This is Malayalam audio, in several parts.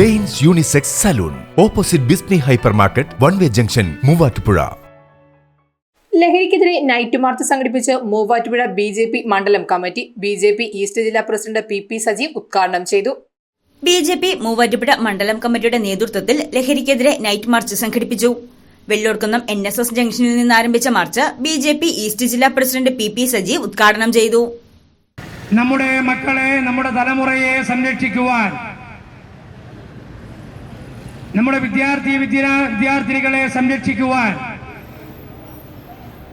Danes unisex salon. Opposite ബിസ്നി hyper market one way junction Muvattupuzha. ലഹരിക്കെതിരെ നൈറ്റ് മാർച്ച് സംഘടിപ്പിച്ച് മൂവാറ്റുപുഴ ബി ജെ പി മണ്ഡലം committee B J P east ജില്ലാ പ്രസിഡന്റ് പി പി സജീവ് ഉദ്ഘാടനം ചെയ്തു. ബി ജെ പി മൂവാറ്റുപുഴ മണ്ഡലം കമ്മിറ്റിയുടെ നേതൃത്വത്തിൽ ലഹരിക്കെതിരെ നൈറ്റ് മാർച്ച് സംഘടിപ്പിച്ചു. വെള്ളൂർക്കുന്നം എൻ എസ് എസ് ജംഗ്ഷനിൽ നിന്ന് ആരംഭിച്ച march B J P east ജില്ലാ പ്രസിഡന്റ് പി പി സജീവ് ഉദ്ഘാടനം ചെയ്തു. നമ്മുടെ മക്കളെ നമ്മുടെ തലമുറയെ സംരക്ഷിക്കുവാൻ നമ്മുടെ വിദ്യാർത്ഥി വിദ്യാ- വിദ്യാർത്ഥിനികളെ സംരക്ഷിക്കുവാൻ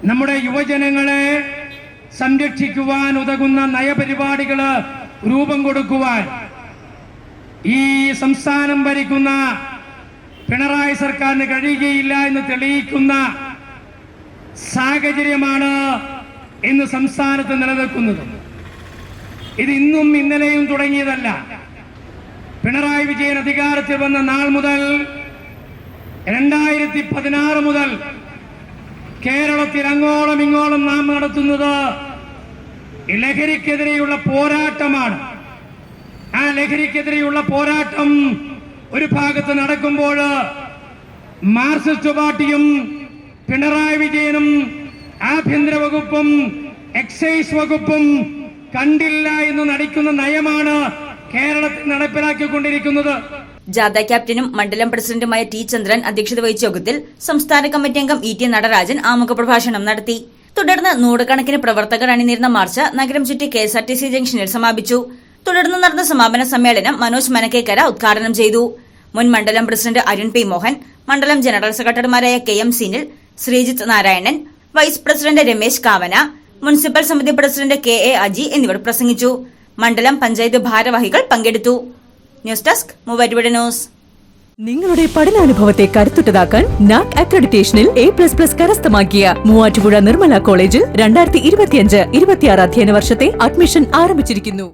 നമ്മുടെ യുവജനങ്ങളെ സംരക്ഷിക്കുവാൻ ഉതകുന്ന നയപരിപാടികൾ രൂപം കൊടുക്കുവാൻ ഈ സംസ്ഥാനം ഭരിക്കുന്ന പിണറായി സർക്കാരിന് കഴിയുകയില്ല എന്ന് തെളിയിക്കുന്ന സാഹചര്യമാണ് ഇന്ന് സംസ്ഥാനത്ത് നിലനിൽക്കുന്നത്. ഇത് ഇന്നും ഇന്നലെയും തുടങ്ങിയതല്ല. പിണറായി വിജയൻ അധികാരത്തിൽ വന്ന നാൾ മുതൽ രണ്ടായിരത്തി പതിനാറ് മുതൽ കേരളത്തിൽ അങ്ങോളം ഇങ്ങോളം നാം നടത്തുന്നത് ലഹരിക്കെതിരെയുള്ള പോരാട്ടമാണ്. ആ ലഹരിക്കെതിരെയുള്ള പോരാട്ടം ഒരു ഭാഗത്ത് നടക്കുമ്പോൾ മാർക്സിസ്റ്റ് പാർട്ടിയും പിണറായി വിജയനും ആഭ്യന്തര വകുപ്പും എക്സൈസ് വകുപ്പും കണ്ടില്ല എന്ന് നടിക്കുന്ന നയമാണ് നടപ്പിലാക്കിക്കൊണ്ടിരിക്കുന്നത്. ജാഥ ക്യാപ്റ്റനും മണ്ഡലം പ്രസിഡന്റുമായ ടി ചന്ദ്രൻ അധ്യക്ഷത വഹിച്ച യോഗത്തിൽ സംസ്ഥാന കമ്മിറ്റി അംഗം ഇ ടി നടരാജൻ ആമുഖ പ്രഭാഷണം നടത്തി. തുടർന്ന് നൂറുകണക്കിന് പ്രവർത്തകർ അണിനിരുന്ന മാർച്ച് നഗരം ചുറ്റി K S R T C ജംഗ്ഷനിൽ സമാപിച്ചു. തുടർന്ന് നടന്ന സമാപന സമ്മേളനം മനോജ് മനക്കേക്കര ഉദ്ഘാടനം ചെയ്തു. മുൻ മണ്ഡലം പ്രസിഡന്റ് അരുൺ പി മോഹൻ മണ്ഡലം ജനറൽ സെക്രട്ടറിമാരായ K M Sinil Sreejith Narayanan vice president Ramesh Kavana municipal സമിതി പ്രസിഡന്റ് കെ എ അജി എന്നിവർ പ്രസംഗിച്ചു. മണ്ഡലം പഞ്ചായത്ത് ഭാരവാഹികൾ പങ്കെടുത്തു. News desk Muvattupuzha news. നിങ്ങളുടെ പഠനാനുഭവത്തെ കരുത്തുറ്റതാക്കാൻ നാക് അക്രഡിറ്റേഷനിൽ എ പ്ലസ് പ്ലസ് കരസ്ഥമാക്കിയ മൂവാറ്റുപുഴ നിർമ്മല കോളേജിൽ രണ്ടായിരത്തി ഇരുപത്തിയഞ്ച് ഇരുപത്തിയാറ് അധ്യയന വർഷത്തെ അഡ്മിഷൻ ആരംഭിച്ചിരിക്കുന്നു.